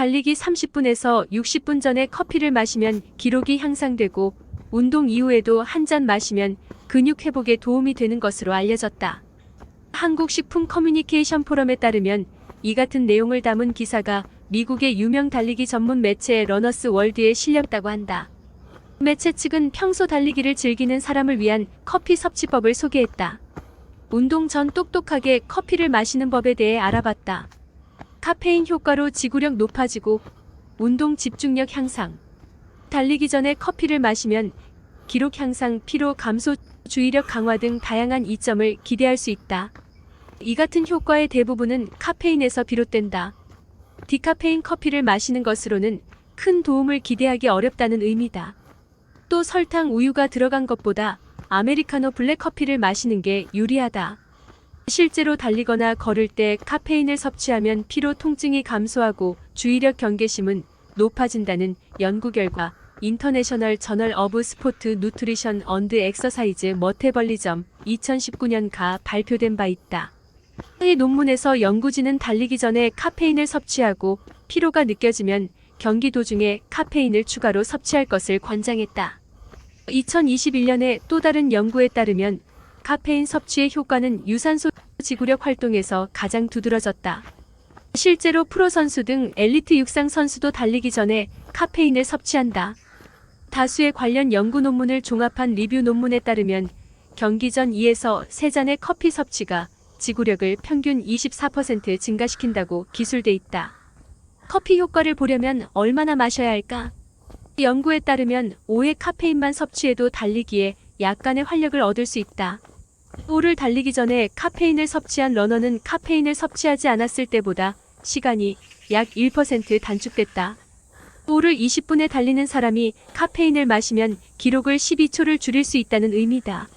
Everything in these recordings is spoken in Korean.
달리기 30분에서 60분 전에 커피를 마시면 기록이 향상되고 운동 이후에도 한 잔 마시면 근육 회복에 도움이 되는 것으로 알려졌다. 한국식품 커뮤니케이션 포럼에 따르면 이 같은 내용을 담은 기사가 미국의 유명 달리기 전문 매체 러너스 월드에 실렸다고 한다. 매체 측은 평소 달리기를 즐기는 사람을 위한 커피 섭취법을 소개했다. 운동 전 똑똑하게 커피를 마시는 법에 대해 알아봤다. 카페인 효과로 지구력 높아지고 운동 집중력 향상. 달리기 전에 커피를 마시면 기록 향상, 피로 감소, 주의력 강화 등 다양한 이점을 기대할 수 있다. 이 같은 효과의 대부분은 카페인에서 비롯된다. 디카페인 커피를 마시는 것으로는 큰 도움을 기대하기 어렵다는 의미다. 또 설탕, 우유가 들어간 것보다 아메리카노 블랙 커피를 마시는 게 유리하다. 실제로 달리거나 걸을 때 카페인을 섭취하면 피로 통증이 감소하고 주의력 경계심은 높아진다는 연구 결과 인터내셔널 저널 어브 스포트 누트리션 언드 엑서사이즈 머테벌리점 2019년가 발표된 바 있다. 이 논문에서 연구진은 달리기 전에 카페인을 섭취하고 피로가 느껴지면 경기 도중에 카페인을 추가로 섭취할 것을 권장했다. 2021년에 또 다른 연구에 따르면 카페인 섭취의 효과는 유산소 지구력 활동에서 가장 두드러졌다. 실제로 프로 선수 등 엘리트 육상 선수도 달리기 전에 카페인을 섭취한다. 다수의 관련 연구 논문을 종합한 리뷰 논문에 따르면 경기 전 2에서 3잔의 커피 섭취가 지구력을 평균 24% 증가시킨다고 기술돼 있다. 커피 효과를 보려면 얼마나 마셔야 할까? 연구에 따르면 5회 카페인만 섭취해도 달리기에 약간의 활력을 얻을 수 있다. 오를 달리기 전에 카페인을 섭취한 러너는 카페인을 섭취하지 않았을 때보다 시간이 약 1% 단축됐다. 오를 20분에 달리는 사람이 카페인을 마시면 기록을 12초를 줄일 수 있다는 의미다.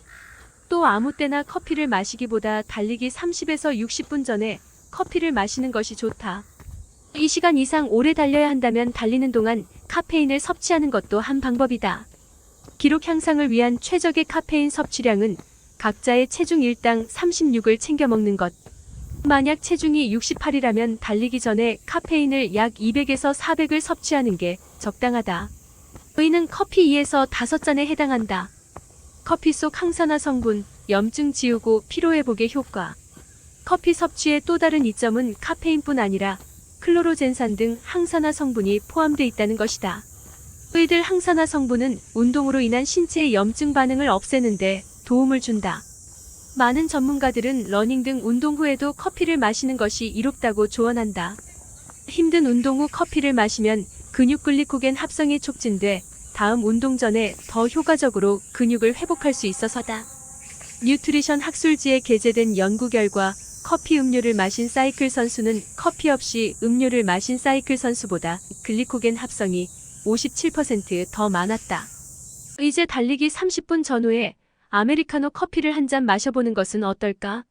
또 아무 때나 커피를 마시기보다 달리기 30에서 60분 전에 커피를 마시는 것이 좋다. 이 시간 이상 오래 달려야 한다면 달리는 동안 카페인을 섭취하는 것도 한 방법이다. 기록 향상을 위한 최적의 카페인 섭취량은 각자의 체중 일당 36을 챙겨 먹는 것. 만약 체중이 68이라면 달리기 전에 카페인을 약 200에서 400을 섭취하는 게 적당하다. 의는 커피 2에서 5잔에 해당한다. 커피 속 항산화 성분, 염증 지우고 피로회복의 효과. 커피 섭취의 또 다른 이점은 카페인뿐 아니라 클로로젠산 등 항산화 성분이 포함되어 있다는 것이다. 의들 항산화 성분은 운동으로 인한 신체의 염증 반응을 없애는데 도움을 준다. 많은 전문가들은 러닝 등 운동 후에도 커피를 마시는 것이 이롭다고 조언한다. 힘든 운동 후 커피를 마시면 근육 글리코겐 합성이 촉진돼 다음 운동 전에 더 효과적으로 근육을 회복할 수 있어서다. 뉴트리션 학술지에 게재된 연구 결과 커피 음료를 마신 사이클 선수는 커피 없이 음료를 마신 사이클 선수보다 글리코겐 합성이 57%더 많았다. 이제 달리기 30분 전후에 아메리카노 커피를 한 잔 마셔보는 것은 어떨까?